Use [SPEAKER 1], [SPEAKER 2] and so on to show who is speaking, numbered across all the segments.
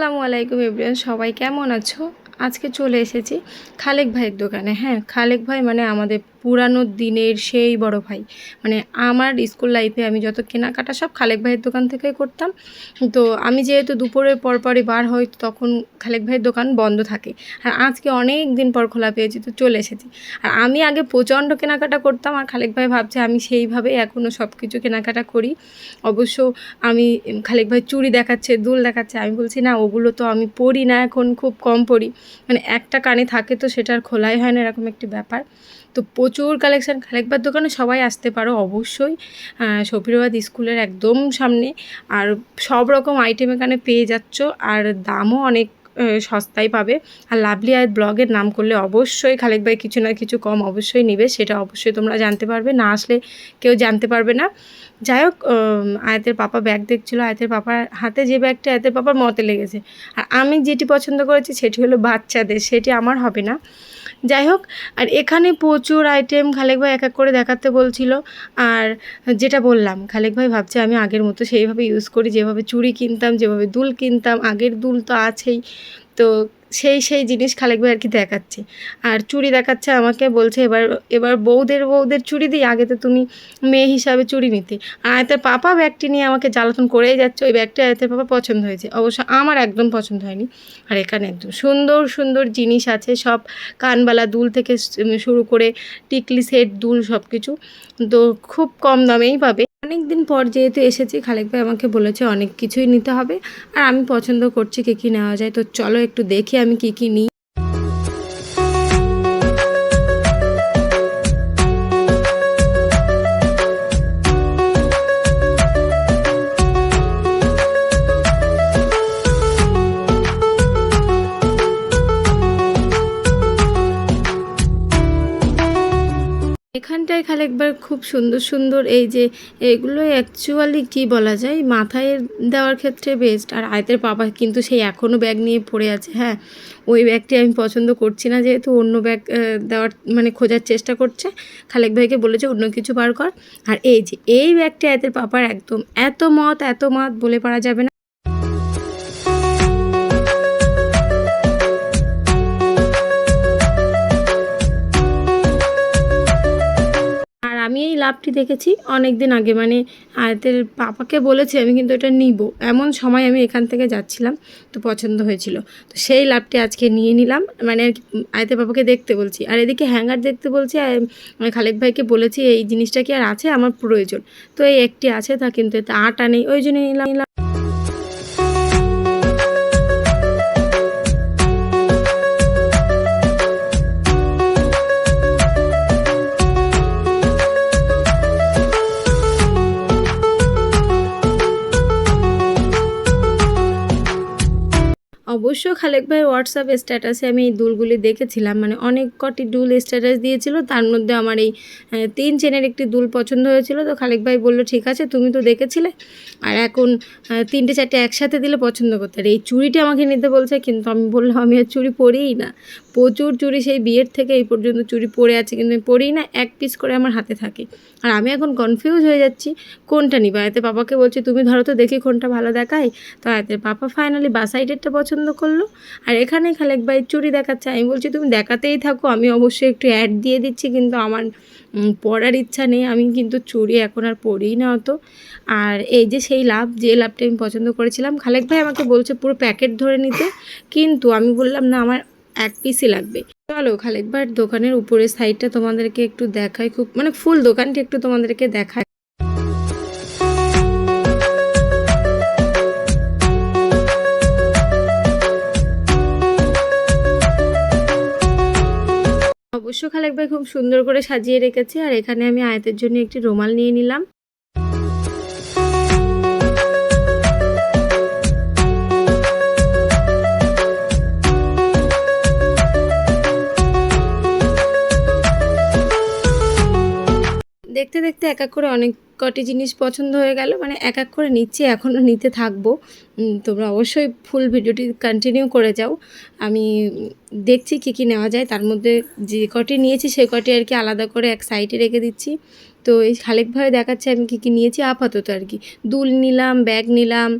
[SPEAKER 1] আসসালামু আলাইকুম ইব্রিয়ান সবাই কেমন আছো? আজকে চলে এসেছি খালেক ভাইয়ের দোকানে। হ্যাঁ খালেক ভাই মানে আমাদের পুরানো দিনের সেই বড় ভাই। মানে আমার স্কুল লাইফে আমি যত কেনাকাটা সব খালেক ভাইয়ের দোকান থেকে করতাম। তো আমি যেহেতু দুপুরের পর পরই বার হই তখন খালেক ভাইয়ের দোকান বন্ধ থাকে। আর আজকে অনেক দিন পর খোলা পেয়েছি, তো চলে এসেছি। আর আমি আগে প্রচণ্ড কেনাকাটা করতাম, আর খালেক ভাই ভাবছে আমি সেইভাবেই এখনও সব কিছু কেনাকাটা করি। অবশ্য আমি খালেক ভাই চুড়ি দেখাচ্ছে, দুল দেখাচ্ছে, আমি বলছি, না, ওগুলো তো আমি পড়ি না, এখন খুব কম পড়ি মানে একটা কানে থাকে তো সেটা আর খোলাই হয় না, এরকম একটি ব্যাপার। তো প্রচুর কালেকশান খালেকবার দোকানে সবাই আসতে পারো অবশ্যই। সফিরাবাদ স্কুলের একদম সামনে। আর সব রকম আইটেম এখানে পেয়ে যাচ্ছ, আর দামও অনেক সস্তাই সস্তায় পাবে। আর লাভলি আয়ের ব্লগের নাম করলে অবশ্যই খালেক ভাই কিছু না কিছু কম অবশ্যই নেবে, সেটা অবশ্যই তোমরা জানতে পারবে। না আসলে কেউ জানতে পারবে না। যাই হোক আয়াতের পাপা ব্যাগ দেখছিলো, আয়াতের পাপার হাতে যে ব্যাগটা আয়াতের পাপার মতে লেগেছে। আর আমি যেটি পছন্দ করেছি সেটি হলো বাচ্চাদের, সেটি আমার হবে না। যাই হোক, আর এখানে প্রচুর আইটেম খালেক ভাই এক এক করে দেখাতে বলছিল। আর যেটা বললাম, খালেক ভাই ভাবছে আমি আগের মতো সেইভাবে ইউজ করি, যেভাবে চুড়ি কিনতাম, যেভাবে দুল কিনতাম, আগের দুল তো আছেই। তো সেই সেই জিনিস খালেক ভাই আর কি দেখাচ্ছে। আর চুড়ি দেখাচ্ছে, আমাকে বলছে এবার এবার বউদের বৌদের চুড়ি দিই, আগে তো তুমি মেয়ে হিসাবে চুড়ি নিতে। আয়তের পাপা ব্যাগটি নিয়ে আমাকে জ্বালাতন করেই যাচ্ছে, ওই ব্যাগটি আয়তের পাপা পছন্দ হয়েছে। অবশ্য আমার একদম পছন্দ হয়নি, আর এখানে একদম সুন্দর সুন্দর জিনিস আছে, সব কানবালা দুল থেকে শুরু করে টিকলি সেট, দুল সব কিছু তো খুব কম দামেই পাবে। অনেক দিন পর যেহেতু এসেছি, খালেক ভাই আমাকে বলেছে অনেক কিছুই নিতে হবে। আর আমি পছন্দ করছি কী কী নেওয়া যায়। তো চলো একটু দেখি আমি কী কী নিই। এখানটায় খালি একবার খুব সুন্দর সুন্দর এই যে এগুলো অ্যাকচুয়ালি কি বলা যায়, মাথায় দেওয়ার ক্ষেত্রে বেস্ট আর আয়তের পাপা কিন্তু সেই এখনও ব্যাগ নিয়ে পড়ে আছে হ্যাঁ। ওই ব্যাগটি আমি পছন্দ করছি না যেহেতু অন্য ব্যাগ দেওয়ার মানে খোঁজার চেষ্টা করছে। খালেক ভাইকে বলেছে অন্য কিছু বার কর। আর এই যে, এই ব্যাগটি আয়তের পাপার একদম এত মত এত মত বলে পারা যাবে না। লাভটি দেখেছি অনেক দিন আগে। মানে আয়তের পাপাকে বলেছি আমি, কিন্তু এটা নিব। এমন সময় আমি এখান থেকে যাচ্ছিলাম, তো পছন্দ হয়েছিল। তো সেই লাভটি আজকে নিয়ে নিলাম। মানে আর পাপাকে দেখতে বলছি। আর এদিকে হ্যাঙ্গার দেখতে বলছি আমি খালেক ভাইকে বলেছি, এই জিনিসটা কি আর আছে? আমার প্রয়োজন। তো এই একটি আছে, তা কিন্তু এতে আটা নেই। ওই জন্য নিলাম নিলাম। অবশ্য খালেক ভাই হোয়াটসঅ্যাপ স্ট্যাটাসে আমি এই দুলগুলি দেখেছিলাম। মানে অনেক কটি দুল স্ট্যাটাস দিয়েছিল। তার মধ্যে আমার এই তিন চেনের একটি দুল পছন্দ হয়েছিল। তো খালেক ভাই বলল, ঠিক আছে, তুমি তো দেখেছিলে। আর এখন তিনটে চারটে একসাথে দিলে পছন্দ করতে। আর এই চুড়িটা আমাকে নিতে বলছে, কিন্তু আমি বললাম, আমি আর চুড়ি পরিই না। প্রচুর চুড়ি সেই বিয়ের থেকে এই পর্যন্ত চুড়ি পরে আছে, কিন্তু আমি পরিই না। এক পিস করে আমার হাতে থাকে। আর আমি এখন কনফিউজ হয়ে যাচ্ছি, কোনটা নিবা? এতে পাপাকে বলছি, তুমি ধরো তো দেখি কোনটা ভালো দেখায়। তো এতে পাপা ফাইনালি বাসাইডেরটা পছন্দ করল। আর এখানে খালেক ভাই চুড়ি দেখাচ্ছে। আমি বলছি, তুমি দেখাতেই থাকো, আমি অবশ্যই একটু অ্যাড দিয়ে দিচ্ছি, কিন্তু আমার পরার ইচ্ছা নেই, আমি কিন্তু চুড়ি এখন আর পরিই না অত। আর এই যে সেই লাভ, যে লাভটা আমি পছন্দ করেছিলাম, খালেক ভাই আমাকে বলছে পুরো প্যাকেট ধরে নিতে, কিন্তু আমি বললাম, না, আমার এক পিসই লাগবে। চলো খালেক ভাইয়ের দোকানের উপরের সাইডটা তোমাদেরকে একটু দেখায় খুব মানে ফুল দোকানটি একটু তোমাদেরকে দেখায় অবশ্য খালেক ভাই খুব সুন্দর করে সাজিয়ে রেখেছে, আর এখানে আমি আয়াতের জন্য একটি রুমাল নিয়ে নিলাম। দেখতে দেখতে এক এক করে অনেক কটি জিনিস পছন্দ হয়ে গেল মানে এক এক করে নিচ্ছি, এখনও নিতে থাকব। তোমরা অবশ্যই ফুল ভিডিওটি কন্টিনিউ করে যাও। আমি দেখছি কী কী নেওয়া যায়, তার মধ্যে যে কটি নিয়েছি সেই কটি আর কি আলাদা করে এক সাইডে রেখে দিচ্ছি। তো এই খালেকভাবে দেখাচ্ছে আমি কী কী নিয়েছি, আপাতত আর কি। দুল নিলাম ব্যাগ নিলাম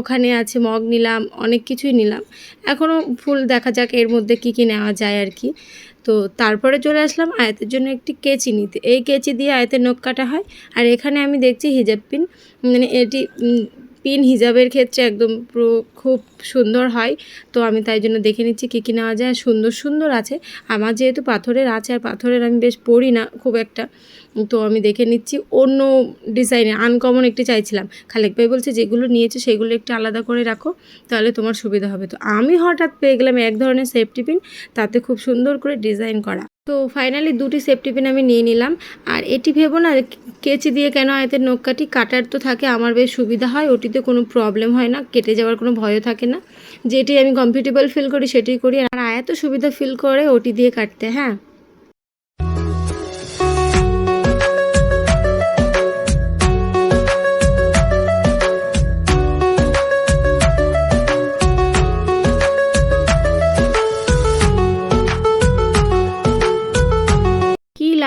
[SPEAKER 1] ওখানে আছে মগ নিলাম, অনেক কিছুই নিলাম। এখনও ফুল দেখা যাক এর মধ্যে কি কি নেওয়া যায় আর কি। তো তারপরে চলে আসলাম আয়াতের জন্য একটি কেচি নিতে। এই কেচি দিয়ে আয়াতের নখ কাটা হয়। আর এখানে আমি দেখছি হিজাব পিন মানে এটি পিন হিজাবের ক্ষেত্রে একদম পুরো খুব সুন্দর হয়। তো আমি তাই জন্য দেখে নিচ্ছি কী কী নেওয়া যায়। সুন্দর সুন্দর আছে। আমার যেহেতু পাথরের আছে আর পাথরের আমি বেশ পড়ি না খুব একটা। তো আমি দেখে নিচ্ছি অন্য ডিজাইনে আনকমন একটি চাইছিলাম। খালেক ভাই বলছে, যেগুলো নিয়েছে সেগুলো একটু আলাদা করে রাখো, তাহলে তোমার সুবিধা হবে। তো আমি হঠাৎ পেয়ে গেলাম এক ধরনের সেফটি পিন তাতে খুব সুন্দর করে ডিজাইন করা। তো ফাইনালি দুটি সেফটি পিন আমি নিয়ে নিলাম। আর এটি ভেবো না, কেচি দিয়ে কেন আয়তের নখ কাটি কাটার তো থাকে, আমার বেশ সুবিধা হয়, ওটিতে কোনো প্রবলেম হয় না, কেটে যাওয়ার কোনো ভয়ও থাকে না। যেটি আমি কমফর্টেবল ফিল করি সেটি করি। আর আয়াত সুবিধা ফিল করে, ওটি দিয়ে কাটতে হ্যাঁ।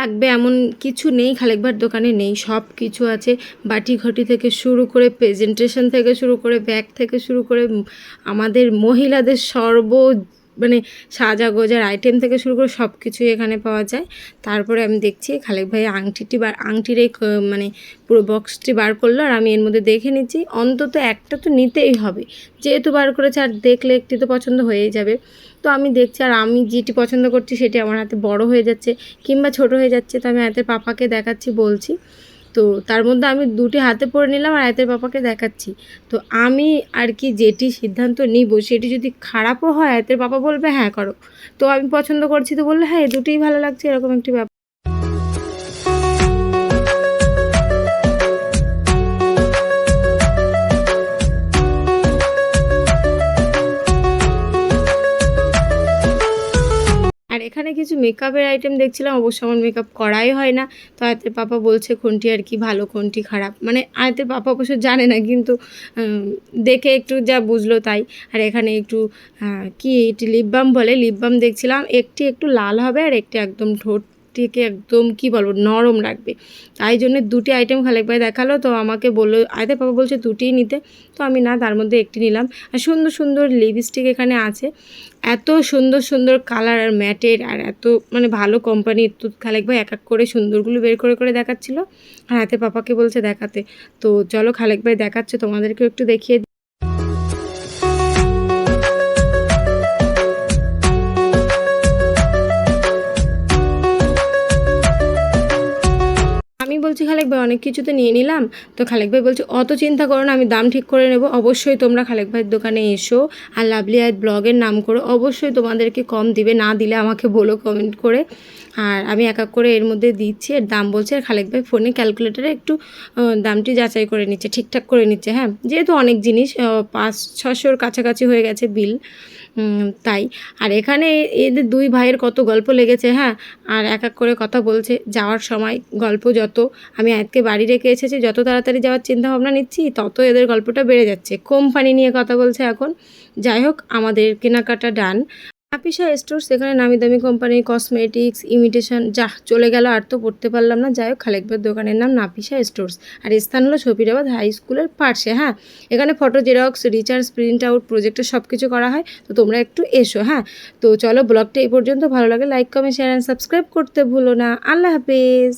[SPEAKER 1] লাগবে এমন কিছু নেই খালেকবার দোকানে নেই। সব কিছু আছে। বাটি ঘটি থেকে শুরু করে প্রেজেন্টেশন থেকে শুরু করে ব্যাগ থেকে শুরু করে আমাদের মহিলাদের সর্ব মানে সাজা গোজার আইটেম থেকে শুরু করে সব কিছুই এখানে পাওয়া যায়। তারপরে আমি দেখছি খালেক ভাই আংটিটি বার, আংটির এই মানে পুরো বক্সটি বার করল আর আমি এর মধ্যে দেখে নিচ্ছি। অন্তত একটা তো নিতেই হবে। যেহেতু বার করেছে আর দেখলে একটি তো পছন্দ হয়েই যাবে। তো আমি দেখছি আর আমি যেটি পছন্দ করছি সেটি আমার হাতে বড় হয়ে যাচ্ছে কিংবা ছোট হয়ে যাচ্ছে। তো আমি হাতের পাপাকে দেখাচ্ছি, বলছি। তো তার মধ্যে আমি দুটি হাতে পরে নিলাম আর আয়তের পাপাকে দেখাচ্ছি। তো আমি আর কি যেটি সিদ্ধান্ত নিব, সেটি যদি খারাপও হয়, আয়তের পাপা বলবে হ্যাঁ করো। তো আমি পছন্দ করছি তো বললে হ্যাঁ এ দুটোই ভালো লাগছে, এরকম একটি ব্যাপার। মেকআপের আইটেম দেখছিলাম, অবশ্য আমার মেকআপ করাই হয় না। তো আয়তের পাপা বলছে কোনটি আর কি ভালো কোনটি খারাপ। মানে আয়তের পাপা অবশ্য জানে না, কিন্তু দেখে একটু যা বুঝলো তাই। আর এখানে একটু কি এটি লিপ বাম বলে? লিপ বাম দেখছিলাম, একটি একটু লাল হবে আর একটি একদম ঠোঁটটিকে একদম, কি বলব, নরম রাখবে। তাই জন্য দুটি আইটেম খালেক ভাই দেখাল, তো আমাকে বলল আয়তের পাপা বলছে দুটিই নিতে। তো আমি না, তার মধ্যে একটি নিলাম। আর সুন্দর সুন্দর লিপস্টিক এখানে আছে। এত সুন্দর সুন্দর কালার আর ম্যাটের আর এত মানে ভালো কোম্পানির তো খালেক ভাই এক এক করে সুন্দরগুলো বের করে করে দেখাচ্ছিল। আর হাতে পাপাকে বলছে দেখাতে। তো চলো খালেক ভাই দেখাচ্ছে, তোমাদেরকেও একটু দেখিয়ে খালেক ভাই, অনেক কিছু তো নিয়ে নিলাম। তো খালেক ভাই বলছে, অত চিন্তা করো না, আমি দাম ঠিক করে নেব। অবশ্যই তোমরা খালেক ভাইয়ের দোকানে এসো আর লাভলি আয়াত ব্লগের নাম করো। অবশ্যই তোমাদেরকে কম দিবে, না দিলে আমাকে বলো কমেন্ট করে। আর আমি এক এক করে এর মধ্যে দিচ্ছি। এর দাম বলছে, আর খালেক ভাই ফোনে ক্যালকুলেটারে একটু দামটি যাচাই করে নিচ্ছে, ঠিকঠাক করে নিচ্ছে হ্যাঁ। যেহেতু অনেক জিনিস পাঁচ, ছশোর কাছাকাছি হয়ে গেছে বিল তাই। আর এখানে এদের দুই ভাইয়ের কত গল্প লেগেছে হ্যাঁ? আর এক এক করে কথা বলছে, যাওয়ার সময় গল্প যত। আমি আজকে বাড়ি রেখে এসেছি, যত তাড়াতাড়ি যাওয়ার চিন্তা ভাবনা নিচ্ছি, তত এদের গল্পটা বেড়ে যাচ্ছে। কোম্পানি নিয়ে কথা বলছে এখন। যাই হোক, আমাদের কেনাকাটা ডান। নাপিসা স্টোর সেখানে নামি দামি কোম্পানি কসমেটিক্স ইমিটেশন যা চলে গেল আর তো পড়তে পারলাম না। যাই হোক খালেকবার দোকানের নাম নাপিসা স্টোর্স আর স্থান হলো শফিরাবাদ হাই স্কুলের পাশে হ্যাঁ? এখানে photo xerox recharge print out প্রজেক্টের সব কিছু করা হয়। তো তোমরা একটু এসো হ্যাঁ? তো চলো, ব্লগটা এই পর্যন্ত। ভালো লাগে like comment share and subscribe করতে ভুলো না। আল্লাহ হাফেজ।